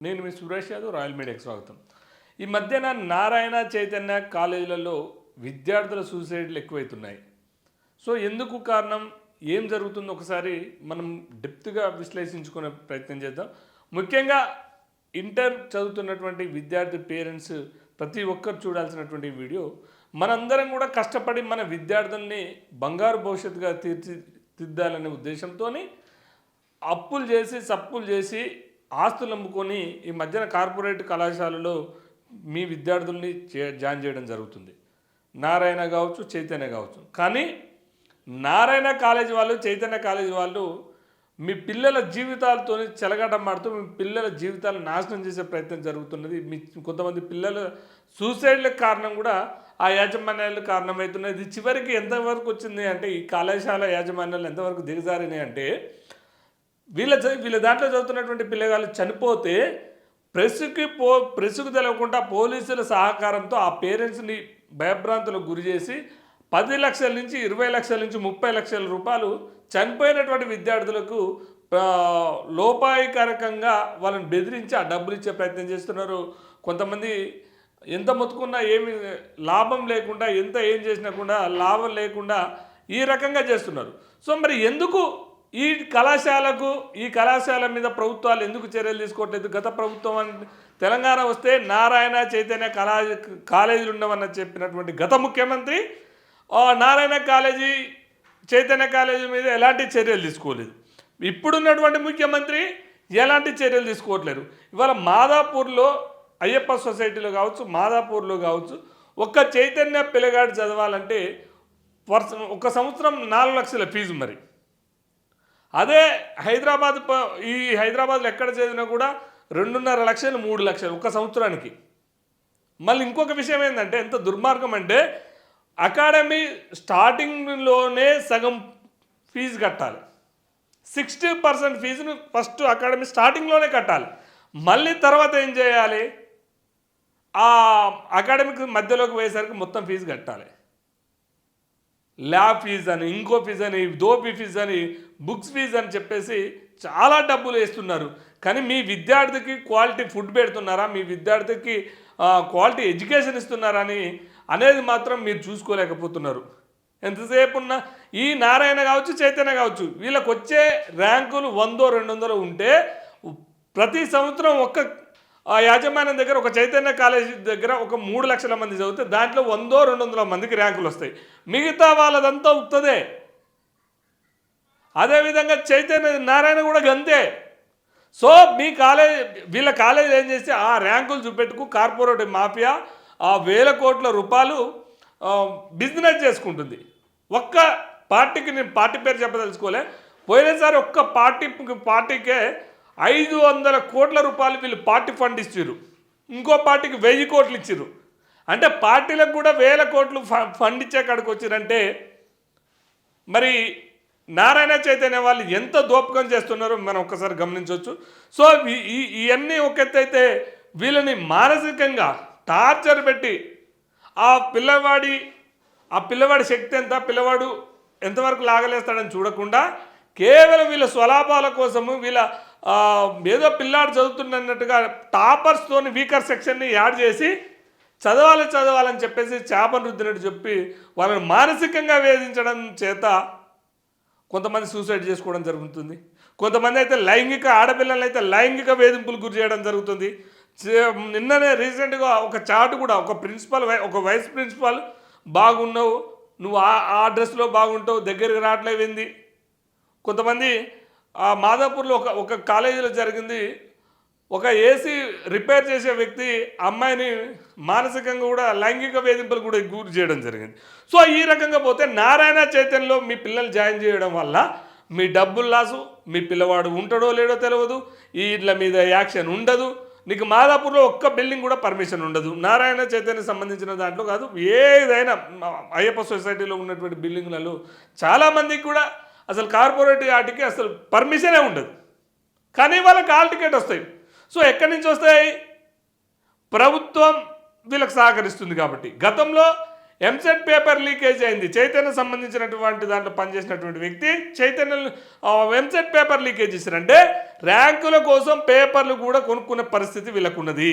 నేను మీ సురేష్ యాదవ్ రాయల్ మీడియాకి స్వాగతం. ఈ మధ్యన నారాయణ చైతన్య కాలేజీలలో విద్యార్థుల సూసైడ్లు ఎక్కువైతున్నాయి. సో ఎందుకు కారణం? ఏం జరుగుతుందో? ఒకసారి మనం డెప్త్గా విశ్లేషించుకునే ప్రయత్నం చేద్దాం. ముఖ్యంగా ఇంటర్ చదువుతున్నటువంటి విద్యార్థి పేరెంట్స్ ప్రతి ఒక్కరు చూడాల్సినటువంటి వీడియో మనందరం కూడా కష్టపడి మన విద్యార్థుల్ని బంగారు భవిష్యత్తుగా తీర్చిదిద్దాలనే ఉద్దేశంతోని అప్పులు చేసి సప్పులు చేసి ఆస్తులు అమ్ముకొని ఈ మధ్యన కార్పొరేట్ కళాశాలలో మీ విద్యార్థుల్ని చే- జాయిన్ చేయడం జరుగుతుంది. నారాయణ కావచ్చు చైతన్య కావచ్చు. కానీ నారాయణ కాలేజీ వాళ్ళు చైతన్య కాలేజీ వాళ్ళు మీ పిల్లల జీవితాలతో చెలగాటమాడుతూ మీ పిల్లల జీవితాలను నాశనం చేసే ప్రయత్నం జరుగుతున్నది. మీ కొంతమంది పిల్లల సూసైడ్లకు కారణం కూడా ఆ యాజమాన్యాలు కారణమవుతున్నాయి ఇది చివరికి ఎంతవరకు వచ్చింది అంటే ఈ కళాశాల యాజమాన్యాలు ఎంతవరకు దిగజారినాయి అంటే వీళ్ళ వీళ్ళ దాంట్లో చదువుతున్నటువంటి పిల్లగాళ్ళు చనిపోతే ప్రెస్కి పో ప్రెస్కు తెలవకుండా పోలీసుల సహకారంతో ఆ పేరెంట్స్ని భయభ్రాంతులకు గురి చేసి పది లక్షల నుంచి ఇరవై లక్షల నుంచి ముప్పై లక్షల రూపాయలు చనిపోయినటువంటి విద్యార్థులకు లోపాయికారకంగా వాళ్ళని బెదిరించి ఆ డబ్బులు ఇచ్చే ప్రయత్నం చేస్తున్నారు. కొంతమంది ఎంత మొత్తుకున్నా ఏమి లాభం లేకుండా ఎంత ఏం చేసినా కూడా లాభం లేకుండా ఈ రకంగా చేస్తున్నారు. సో మరి ఎందుకు ఈ కళాశాలకు ఈ కళాశాల మీద ప్రభుత్వాలు ఎందుకు చర్యలు తీసుకోవట్లేదు? గత ప్రభుత్వం తెలంగాణ వస్తే నారాయణ చైతన్య కళా కాలేజీలు ఉండవని చెప్పినటువంటి గత ముఖ్యమంత్రి నారాయణ కాలేజీ చైతన్య కాలేజీ మీద ఎలాంటి చర్యలు తీసుకోలేదు. ఇప్పుడున్నటువంటి ముఖ్యమంత్రి ఎలాంటి చర్యలు తీసుకోవట్లేరు ఇవాళ మాదాపూర్లో అయ్యప్ప సొసైటీలో కావచ్చు మాదాపూర్లో కావచ్చు ఒక్క చైతన్య పిల్లగాడు చదవాలంటే వర్ష ఒక సంవత్సరం నాలుగు లక్షల ఫీజు మరి. అదే హైదరాబాద్ ఈ హైదరాబాద్లో ఎక్కడ చదివినా కూడా రెండున్నర లక్షలు మూడు లక్షలు ఒక సంవత్సరానికి. మళ్ళీ ఇంకొక విషయం ఏంటంటే ఎంత దుర్మార్గం అంటే అకాడమీ స్టార్టింగ్లోనే సగం ఫీజు కట్టాలి. సిక్స్టీ పర్సెంట్ ఫీజును ఫస్ట్ అకాడమీ స్టార్టింగ్లోనే కట్టాలి. మళ్ళీ తర్వాత ఏం చేయాలి? ఆ అకాడమిక్ మధ్యలోకి పోయేసరికి మొత్తం ఫీజు కట్టాలి. ల్యాబ్ ఫీజ్ అని ఇంకో ఫీజ్ అని దోపి ఫీజ్ అని బుక్స్ ఫీజ్ అని చెప్పేసి చాలా డబ్బులు వేస్తున్నారు. కానీ మీ విద్యార్థికి క్వాలిటీ ఫుడ్ పెడుతున్నారా? మీ విద్యార్థికి క్వాలిటీ ఎడ్యుకేషన్ ఇస్తున్నారా అని అనేది మాత్రం మీరు చూసుకోలేకపోతున్నారు. ఎంతసేపు ఉన్న ఈ నారాయణ కావచ్చు చైతన్య కావచ్చు వీళ్ళకి వచ్చే ర్యాంకులు వందో రెండు వందలు ఉంటే ప్రతి సంవత్సరం ఒక్క ఆ యాజమాన్యం దగ్గర ఒక చైతన్య కాలేజీ దగ్గర ఒక మూడు లక్షల మంది చదివితే దాంట్లో వందో రెండు వందల మందికి ర్యాంకులు వస్తాయి. మిగతా వాళ్ళదంతా ఉత్తదే. అదేవిధంగా చైతన్య నారాయణ కూడా గంతే. సో మీ కాలేజ్ వీళ్ళ కాలేజ్ ఏం చేస్తే ఆ ర్యాంకులు చూపెట్టుకు కార్పొరేట్ మాఫియా ఆ వేల కోట్ల రూపాయలు బిజినెస్ చేసుకుంటుంది. ఒక్క పార్టీకి నేను పార్టీ పేరు చెప్పదలుచుకోలే. పోయినసారి ఒక్క పార్టీ పార్టీకే ఐదు వందల కోట్ల రూపాయలు వీళ్ళు పార్టీ ఫండ్ ఇచ్చారు ఇంకో పార్టీకి వెయ్యి కోట్లు ఇచ్చారు అంటే పార్టీలకు కూడా వేల కోట్లు ఫ- ఫండ్ ఇచ్చే కాడికి వచ్చారంటే మరి నారాయణ చైతన్య వాళ్ళు ఎంత దోపకం చేస్తున్నారో మనం ఒక్కసారి గమనించవచ్చు. సో ఈ- ఇవన్నీ ఒక ఎత్తు అయితే వీళ్ళని మానసికంగా టార్చర్ పెట్టి ఆ పిల్లవాడి ఆ పిల్లవాడి శక్తి ఎంత పిల్లవాడు ఎంతవరకు లాగలేస్తాడని చూడకుండా కేవలం వీళ్ళ స్వలాభాల కోసము వీళ్ళ ఏదో పిల్లాడు చదువుతున్నట్టుగా టాపర్స్తోని వీకర్ సెక్షన్ని యాడ్ చేసి చదవాలి చదవాలని చెప్పేసి చేపను రుద్దినట్టు చెప్పి వాళ్ళని మానసికంగా వేధించడం చేత కొంతమంది సూసైడ్ చేసుకోవడం జరుగుతుంది. కొంతమంది అయితే లైంగిక ఆడపిల్లలు అయితే లైంగిక వేధింపులు గురి చేయడం జరుగుతుంది. నిన్ననే రీసెంట్గా ఒక చాటు కూడా ఒక ప్రిన్సిపల్ వై- ఒక వైస్ ప్రిన్సిపాల్ బాగున్నావు నువ్వు ఆ ఆ డ్రెస్లో బాగుంటావు దగ్గరికి రావట్లేవింది కొంతమంది ఆ మాదాపూర్లో ఒక ఒక కాలేజీలో జరిగింది. ఒక ఏసీ రిపేర్ చేసే వ్యక్తి అమ్మాయిని మానసికంగా కూడా లైంగిక వేధింపులు కూడా గురి చేయడం జరిగింది. సో ఈ రకంగా పోతే నారాయణ చైతన్యలో మీ పిల్లలు జాయిన్ చేయడం వల్ల మీ డబ్బులు లాసు మీ పిల్లవాడు ఉంటాడో లేడో తెలియదు ఈ మీద యాక్షన్ ఉండదు. నీకు మాదాపూర్లో ఒక్క బిల్డింగ్ కూడా పర్మిషన్ ఉండదు. నారాయణ చైతన్య సంబంధించిన దాంట్లో కాదు ఏదైనా అయ్యప్ప సొసైటీలో ఉన్నటువంటి బిల్డింగ్లలో చాలామందికి కూడా అసలు కార్పొరేట్ వాటికి అసలు పర్మిషనే ఉండదు. కానీ వాళ్ళకి ఆల్ టికెట్ వస్తాయి. సో ఎక్కడి నుంచి వస్తాయి? ప్రభుత్వం వీళ్ళకి సహకరిస్తుంది కాబట్టి. గతంలో ఎంసెట్ పేపర్ లీకేజ్ అయింది. చైతన్య సంబంధించినటువంటి దాంట్లో పనిచేసినటువంటి వ్యక్తి చైతన్య ఎంసెట్ పేపర్ లీకేజ్ చేశారంటే ర్యాంకుల కోసం పేపర్లు కూడా కొనుక్కునే పరిస్థితి వీళ్ళకున్నది.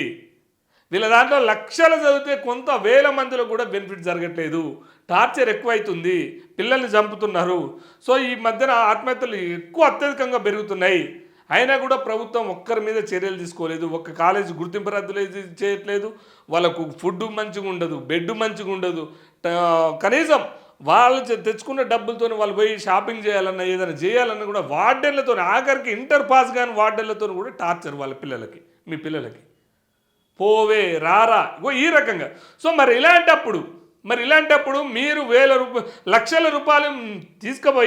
వీళ్ళ దాంట్లో లక్షలు చదివితే కొంత వేల మందిలో కూడా బెనిఫిట్ జరగట్లేదు. టార్చర్ ఎక్కువైతుంది. పిల్లల్ని చంపుతున్నారు. సో ఈ మధ్యన ఆత్మహత్యలు ఎక్కువ అత్యధికంగా పెరుగుతున్నాయి. అయినా కూడా ప్రభుత్వం ఒక్కరి మీద చర్యలు తీసుకోలేదు. ఒక్క కాలేజీ గుర్తింపు రద్దులు చేయట్లేదు. వాళ్ళకు ఫుడ్ మంచిగా ఉండదు బెడ్ మంచిగా ఉండదు. కనీసం వాళ్ళు తెచ్చుకున్న డబ్బులతో వాళ్ళు పోయి షాపింగ్ చేయాలన్నా ఏదైనా చేయాలన్నా కూడా వార్డెన్లతో ఆఖరికి ఇంటర్ పాస్ కాని వార్డెన్లతో కూడా టార్చర్ వాళ్ళ పిల్లలకి మీ పిల్లలకి. పోవే రారా. ఇగో ఈ రకంగా. సో మరి ఇలాంటప్పుడు మరి ఇలాంటప్పుడు మీరు వేల రూపాయలు లక్షల రూపాయలు తీసుకుపోయి